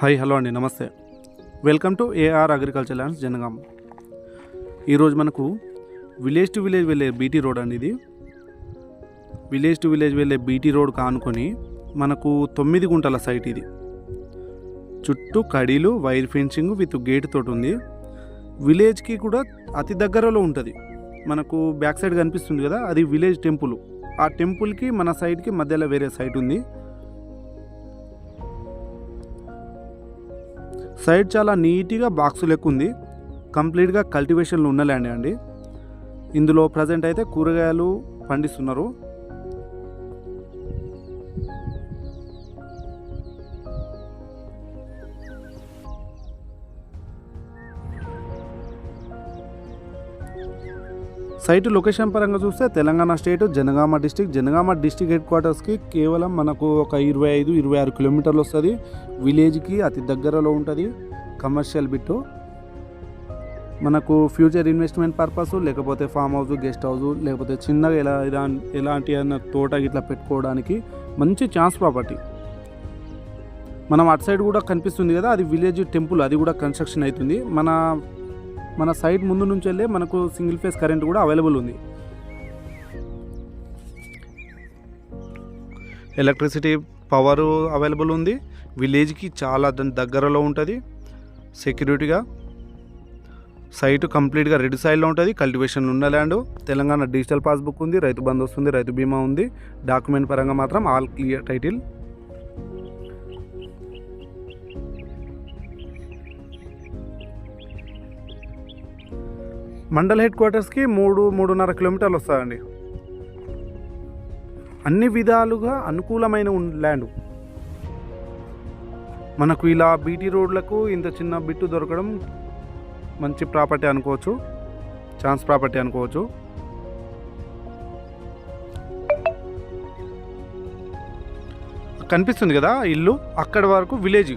Hi hello అండి నమస్తే. Welcome to AR agriculture lands Jangaon. ఈరోజు మనకు విలేజ్ టు విలేజ్ వెళ్ళే బీటీ రోడ్ అండి ఇది. విలేజ్ టు విలేజ్ వెళ్ళే బీటీ రోడ్ కానుకొని మనకు తొమ్మిది గుంటల సైట్ ఇది. చుట్టూ కడీలు వైర్ ఫెన్సింగ్ విత్ గేట్ తోటి ఉంది. విలేజ్కి కూడా అతి దగ్గరలో ఉంటుంది. మనకు బ్యాక్ సైడ్ కనిపిస్తుంది కదా అది విలేజ్ టెంపుల్. ఆ టెంపుల్కి మన సైడ్కి మధ్యలో వేరే సైట్ ఉంది. సైడ్ చాలా నీట్గా బాక్స్ లెక్క ఉంది కంప్లీట్గా కల్టివేషన్లు ఉన్న ల్యాండ్ అండి. ఇందులో ప్రజెంట్ అయితే కూరగాయలు పండిస్తున్నారు. సైట్ లొకేషన్ పరంగా చూస్తే Telangana state Jangaon district Jangaon district head క్వార్టర్స్కి కేవలం మనకు ఒక ఇరవై ఐదు ఇరవై ఆరు కిలోమీటర్లు వస్తుంది. విలేజ్కి అతి దగ్గరలో ఉంటుంది కమర్షియల్ బిట్టు. మనకు ఫ్యూచర్ ఇన్వెస్ట్మెంట్ పర్పస్ లేకపోతే ఫామ్ హౌస్ గెస్ట్ హౌస్ లేకపోతే చిన్నగా ఎలా ఎలా ఎలాంటి అన్న తోట ఇట్లా పెట్టుకోవడానికి మంచి ఛాన్స్ ప్రాపర్టీ. మనం అటు సైడ్ కూడా కనిపిస్తుంది కదా అది విలేజ్ టెంపుల్ అది కూడా కన్స్ట్రక్షన్ అవుతుంది. మన మన సైడ్ ముందు నుంచి వెళ్ళే మనకు సింగిల్ ఫేస్ కరెంట్ కూడా అవైలబుల్ ఉంది. ఎలక్ట్రిసిటీ పవర్ అవైలబుల్ ఉంది. విలేజ్కి చాలా దాని దగ్గరలో ఉంటుంది. సెక్యూరిటీగా. సైట్ కంప్లీట్గా రెడ్ సైడ్లో ఉంటుంది. కల్టివేషన్ ఉన్న ల్యాండ్. తెలంగాణ డిజిటల్ పాస్బుక్ ఉంది. రైతు బంధు వస్తుంది. రైతు బీమా ఉంది. డాక్యుమెంట్ పరంగా మాత్రం all clear title. Mandal head క్వార్టర్స్కి మూడు మూడున్నర కిలోమీటర్లు వస్తుందండి అన్ని విధాలుగా అనుకూలమైన ఉన్- ల్యాండ్. మనకు ఇలా బీటీ రోడ్లకు ఇంత చిన్న బిట్టు దొరకడం మంచి ప్రాపర్టీ అనుకోవచ్చు. ఛాన్స్ ప్రాపర్టీ అనుకోవచ్చు. కనిపిస్తుంది కదా ఇల్లు? అక్కడ వరకు విలేజ్.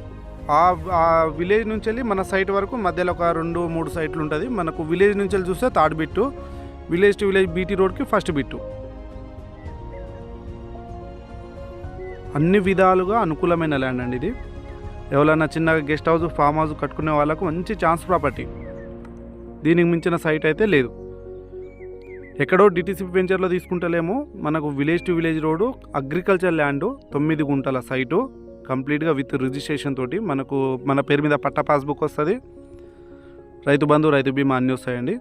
ఆ విలేజ్ నుంచి వెళ్ళి మన సైట్ వరకు మధ్యలో ఒక రెండు మూడు సైట్లు ఉంటుంది. మనకు విలేజ్ నుంచి వెళ్ళి చూస్తే third bit village to village BT రోడ్కి ఫస్ట్ బిట్టు అన్ని విధాలుగా అనుకూలమైన ల్యాండ్ అండి ఇది. ఎవరైనా చిన్నగా గెస్ట్ హౌస్ ఫామ్ హౌస్ కట్టుకునే వాళ్ళకు మంచి ఛాన్స్ ప్రాపర్టీ. దీనికి మించిన సైట్ అయితే లేదు. ఎక్కడో డిటీసీ వెంచర్లో తీసుకుంటలేమో. మనకు village to village road agriculture land తొమ్మిది గుంటల సైటు. కంప్లీట్గా విత్ రిజిస్ట్రేషన్ తోటి మనకు మన పేరు మీద పట్టా పాస్బుక్ వస్తుంది. రైతు బంధు రైతు బీమా అన్నీ వస్తాయండి.